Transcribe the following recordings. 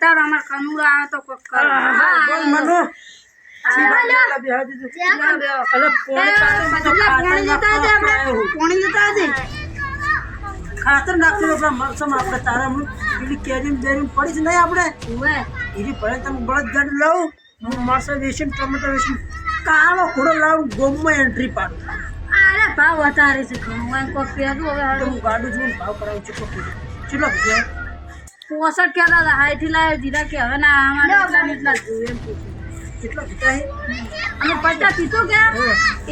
બતાવો અમાર કનુડા આવે તો કોક કરો. બોલ મનો. પોણી લેતા આવજે. ખાતર નાખતું આપણા મરસમાં આપણે તારા પેલી કેરી બેરી પડી છે નહીં આપણે. એની ભલે તમે બળદ ગાડી લાવો હું વેચીને ટમેટા વેચીને કાળો ઘોડો લાવું ગોમમાં એન્ટ્રી પાડું. અરે ભાવ વધારે છે ઘણું. કોક કહેતું હવે હું ગાડું જોઈને ભાવ કરાવું છું કીધો પોસઠ કહેતા હતા હાઈથી લાવ્યો જીરા કે હવે ના અમારે એટલા એટલા જ જોઈએ એમ પૂછ્યું. કેટલો કીધા અમે પચાસ પીતો કે?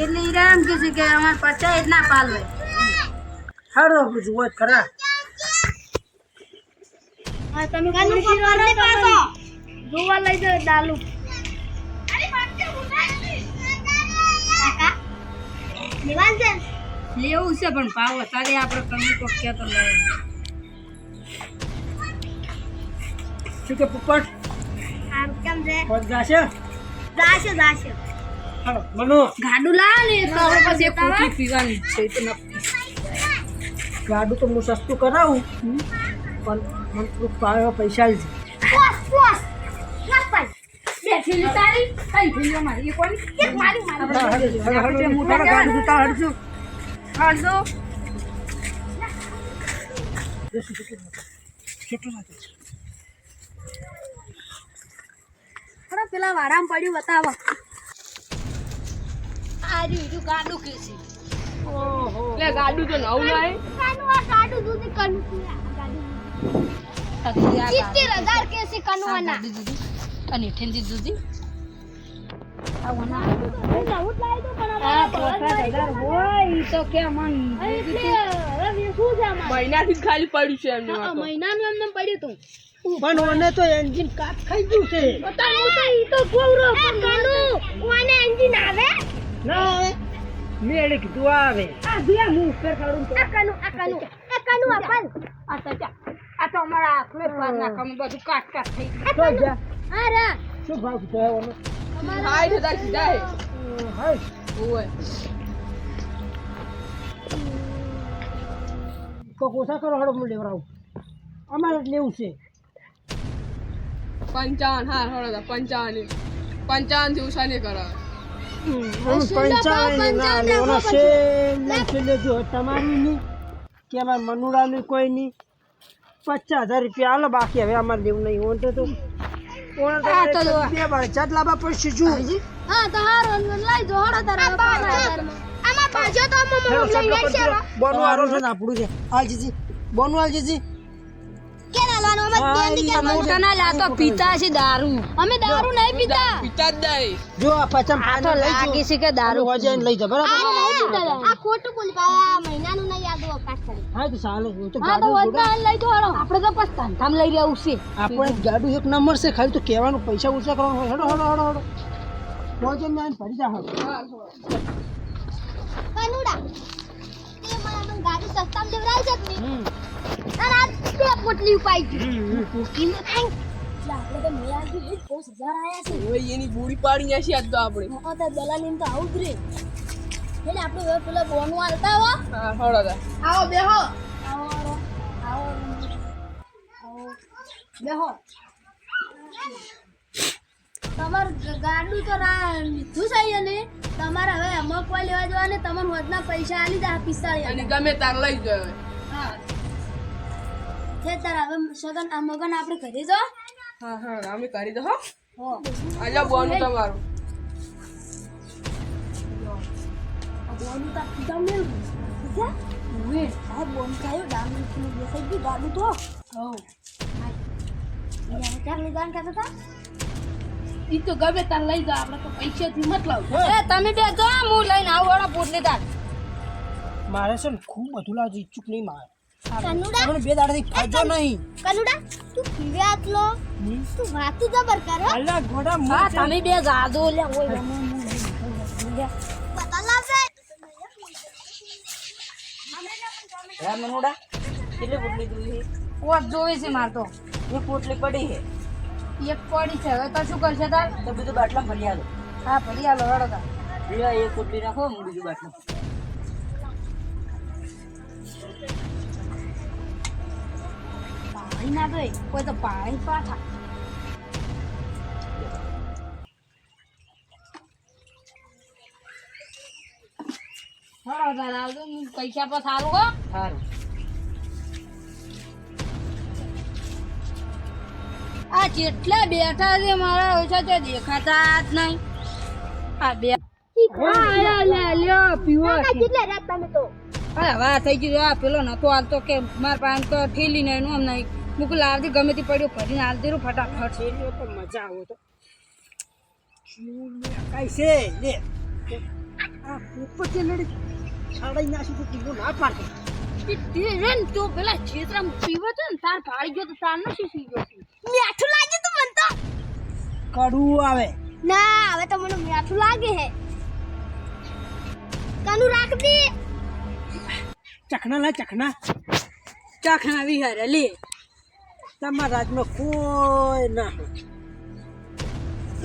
એટલે ઈરા એમ કે છે કે અમારે પચાસ એટલા પાલવે. સારું આપણે જોવો જ ખરા. તમે જોવા લઈ જાઓ ડાલુ લેવું છે પણ ભાવ વધારે આપણે કમી કોક કે તો લે શું કે પોપટ પદ ગાશે હાલો મનો ગાડું લાવ ને તો હવે પછી કોફી પીવાની છે તો. ગાડું તો હું સસ્તું કરાવું પણ મને થોડુંક ભાવે પૈસા જ બે થેલી તારી કઈ થેલીઓ મારી એક વાળી એક મારી મારી ગાડું જોતા હડજો હળદો કેટલું લાગે છે પેલા વારામાં પડ્યું બતાવો. આ બીજું ગાડું કે છે. ઓહો. એટલે ગાડું તો નવું લાય. અને ઠેંજી દૂધી મહિનાથી ખાલી પડ્યું છે એમને વાતો. મહિનાનું એમને પડ્યું તું પણ ઓને તો એન્જિન કાપ ખાઈ ગયું છે. ના આવે. મેળે કીધું આવે. આ તો. જા. આ તો અમારા આખલે પાર નાખવામાં બધું કાટ કાટ થઈ તો જા. શું ભાવ કીધો ઓનો? હાય સીધા હે. હાય. ઓય. તો ઓછા કરો હડો હું લેવરાવું અમારે લેવું છે. પંચાવન હા થોડા હતા, પંચાવન. પંચાવનથી ઓછા નહીં કરાવે. પંચાવન ના લેવાના છે છે લેજો તમારી નહીં કે અમારે મનુડાનું કોઈ નહીં. પચાસ હજાર રૂપિયા હાલો બાકી હવે અમારે દેવું નહીં ઓન તો તું. ચાટ લાવવા પડશે શું હા તો હારો લઈ જો હળો તારા બોનું આરો છે આપણું છે. હાલ જીજી. બોનું હાલ જીજી મોટા ના લાતો પીતા છે દારૂ. અમે દારૂ નહીં પીતા. પીતા જ દઈ જો આ પચમ આ તો લાગે છે કે દારૂ વજન લઈ જા બરાબર? આ ખોટું બોલ આ મહિનાનું નહીં યાદ પાસ કરી. હા તો ચાલે હું તો હા તો ગાડું લઈ તો હરો આપણે તો પસ્તાન થામ લઈ રહ્યા છે. આપણે ગાડું એક નંબર છે ખાલી તો કહેવાનું પૈસા ઓછા કરવાનું હડો હડો હડો હડો હેડો. વજન ને આઈને ભરી જા હા કનુડા તે મને ગાડી સસ્તામાં દેવરાય છે નહીં? આ બે પોટલી હમ પોટલી ને ખાઈ આપણે તો મેં આજે એક હજાર આયા છે ઓવે, એની બુડી પાડી નાખી આજ તો આપણે હા તો દલાલી તો આવું જ રે એટલે આપણે હવે પેલા બોનું આલતા હો હા થોડા હતા. આવો બેહો આવો આવો આવો બેહો તમારું ગ- ગાડું તો રા લીધું છે ને? તમારે હવે મકવા લેવા જવા ને તમારે વધના પૈસા આલી દે પિસ્તાળીસ અને ગમે તાર લઈ જાય છે તાર હવે સગન આ મગન આપણે કરી દો. હા હા અમે કરી દો હો. હો. આજા બોનું તમારું. બોનું તો આ બોન કાયો ડામનું ગાડું તો. હો. યાર જાણ કહેતા ઈ તો ગમે તાર લઈ જા આપણે તો પૈસા થી મતલબ એ તમે બે જો હું લઈને આવું વાળા પોટલી તાર મારે છે ને ખૂબ બધું લાવજો ઈચ્છુક નહીં મારે. કનુડા? આપણે બે દાડાથી ખાજો નહીં. કનુડા તું પીવે આટલો? તું વાતું જબર કર હો. અલ્યા ગોડા હા તમે બે જાદો લે ઓય પતા લાવે હે મનુડા? કેટલી પોટલી જોઈ ઓટ જોવે છે માર તો. એક પોટલી પડી છે એક પડી છે. હવે તો શું કરશે તાર? તો બીજું બાટલા ભરી આલો. હા ભરી આલો હળો બીજા એક પોટલી નાખો હું બીજું બાટલું પાણી ના દે કોઈ તો પાણી પાછા પૈસા પર સારું હો સારું આ જેટલા બેઠા છે મારા ઓછા તો દેખાતા જ નહીં. આ બે પેલો નતો હાલતો કે મારા પાસે તો ઠેલી નહીં એનું આમ નહીં મુકુલ આવતી ગમે તે પડ્યો ભરીને હાલતી રહ્યું ફટાફટ. મજા આવો તો. કઈ છે? લે. આ પોપટ લડી છાડાઈ નાખી તો તીવો ના પાડે. તો પેલા છેતરામાં પીવો તો ને તાર ભાડી ગયો તો તાર નો શીશી ગયો. મીઠું લાગ્યું તું મને તો. કડવું આવે. ના હવે તો મને મીઠું લાગે હે. કાનું રાખ દે. ચખના લા ચખના. ચાખણા વિહારે લે. તમારા રાજમાં કોઈ ના.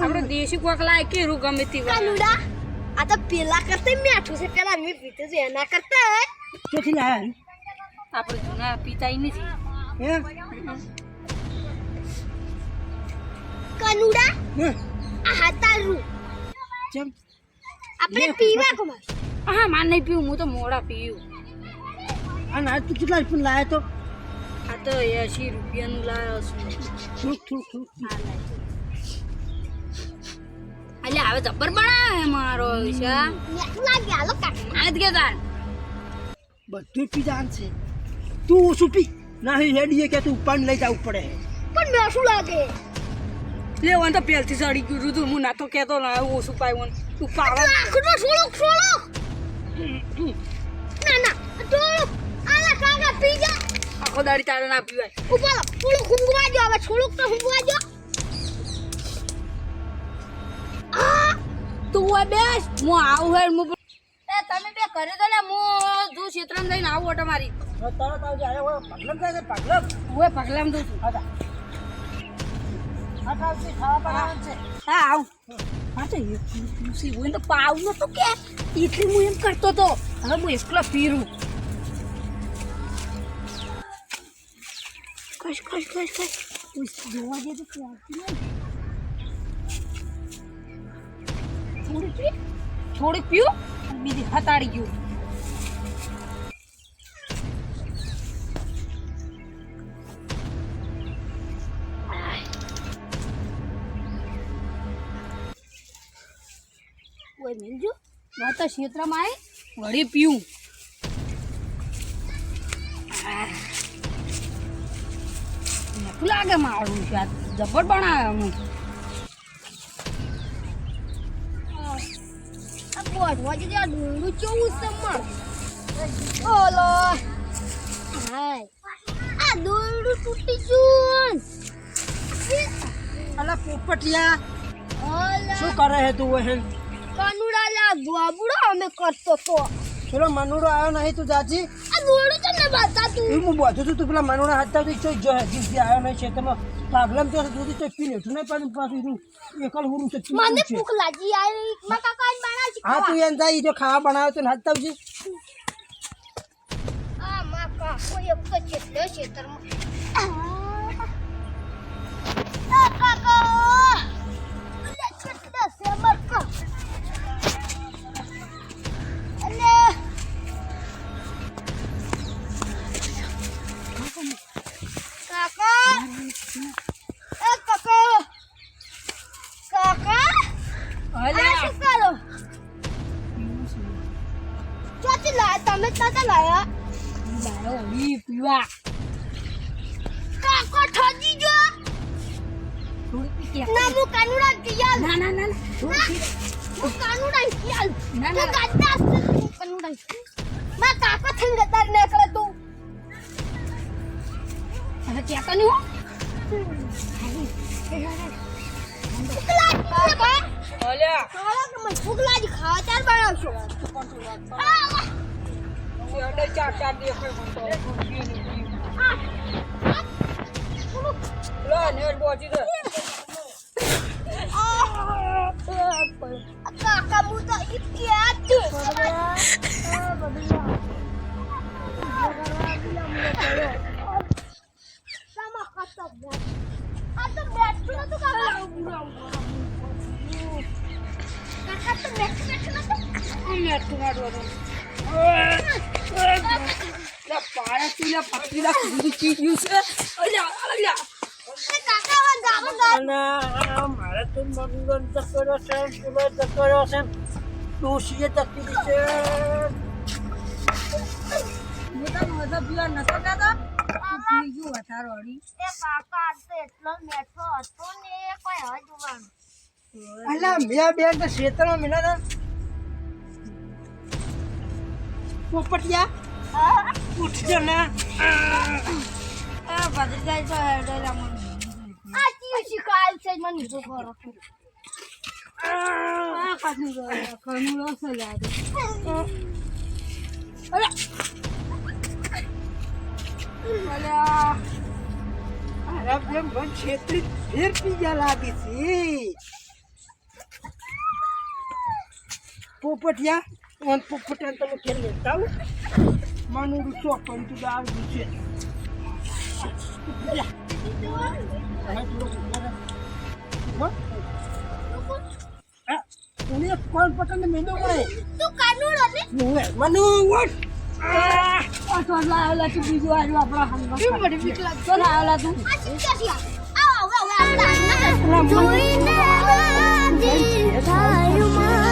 આપણે દેશી કોક લાય કેરું ગમે તે કાલુડા આ તો પેલા કરતા મેઠું છે પેલા મેં પીતે છે એના કરતા ચોથી લાયા આપણે જૂના પિતાઈ નથી. હે? કનુડા હે? આ હાતારું ચમ આપણે પીવા કમા? હા માર નહીં પીવું હું તો મોડા પીવું. અને આ તું કેટલા પણ લાયા તો? આ તો એસી રૂપિયાનું લાવ્યો છું. એટલે હવે જબ્બર બનાવે મારો બધું પી જાન છે. તું ઓછું પી. ના હેડીએ કે તું પણ લઈ જવું પડે. પણ શું લાગે? લેવાનું તો પહેલથી સડી ગયું હતું હું ના તો કહેતો ના ઓછું પાયું તું પાવા ના ના થોડુંક આખો દાડી તારે ના પીવાય ઉપર થોડુંક ઊંઘવા જો હવે થોડુંક તો ઊંઘવા જો તું હોય બેસ હું આવું હેડ હું એ તમે બે કરે તો લે હું જો ક્ષેત્રમાં લઈને આવું ઓટો મારી તરત આવજે હોય પગલમ થાય છે પગલમ હું પગલામ દઉં છું હા હા આવું હા તો તુલસી હોય તો પાવ નતો કે એટલે હું એમ કરતો તો હવે હું એકલો પીરું કશ કશ તુલસી જોવા દે તો પ્યારથી નહીં. થોડીક પી થોડીક અને બીજી હતાડી ગયું કોઈ મિલજો વાત ક્ષેત્રમાં આવી વળી પીવું મીઠું લાગે મારું છે આ જબર બનાવે હું આ બોધવા જે આ ડુંગળું કેવું છે મર. ઓલો. હાય. આ દોરડું તૂટી ગયું. અલા પોપટિયા ઓલા. શું કરે હે તું વહેન કાનુડા લા બાબુડો અમે કરતો તો. પેલો મનુડો આવ્યો નહીં તું જાજી? આ દોરડું તમને બતા તું એ હું બોધું છું તું પેલા મનુડા હાથતા તો ચોઈ જો હજી આવ્યો નહીં ખેતરમાં પાગલમ તો સુધી તો પી લેતું નહીં પણ પાછું એનું એકલ હુરું છે મને ભૂખ લાગી આવી મા કાકા બનાવી હા તું એમ જાય જો ખાવા બનાવે તો હાથતા આવજે. આ મા કાકો એક તો ચેતલો ખેતરમાં આ કાકો! લાયો વી પીવા કાકો ઠજી જો ના હું કાનુડા કિયાલ ના ના ના. હું કાનુડા કિયાલ ના, ના. ગાડા હું કાનુડા માં કાકો થઈને ગતાર ને કરે તું હવે કહેતો નહીં હો ખાવા કે મને ભૂખ લાગી ખાવા ચાર બનાવશો હું તો ઇતિહાસ છું Sama kata bet. Atau bet cuma tuh kakak. Kakak tuh bet cuma tuh. Net મારવાનું મારા મારે તો છે પેલો ચક્કરો તું પી અડી એ કાકા તો એટલો મેઠો હતો ને કોઈ જોવાનું અલા, મેં બેન તો ક્ષેત્રમાં મિલા પોપટિયા? ઉઠજો ને. આ ભદ્રજાઈ તો હેડેલા મને આ ચીવ શિકાય છે મને જો કરો આ કાઢી ગયો ખનું રસ લાગે અલ્યા અરે. બેમ બન છેતરી ફેર પીજા લાગી છે. પોપટિયા ઓન પોપટિયા તમે ખેલ લેતા આવો માનું રૂચો પણ તું દાવ છે કોણ પકડને મેંદો પડે તું કાનુડો ને મનુ વટ આ તો લાવેલા તું બીજું આવ્યું આપણા હાલમાં કેમ બડી બીક લાગતો તો લાવેલા તું આ શીખ્યા છે આવો હવે હવે આપણે જોઈને દિલ થાય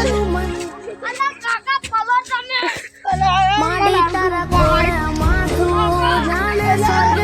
માડી તારા કોણ માથું. જાણે સ્વર્ગ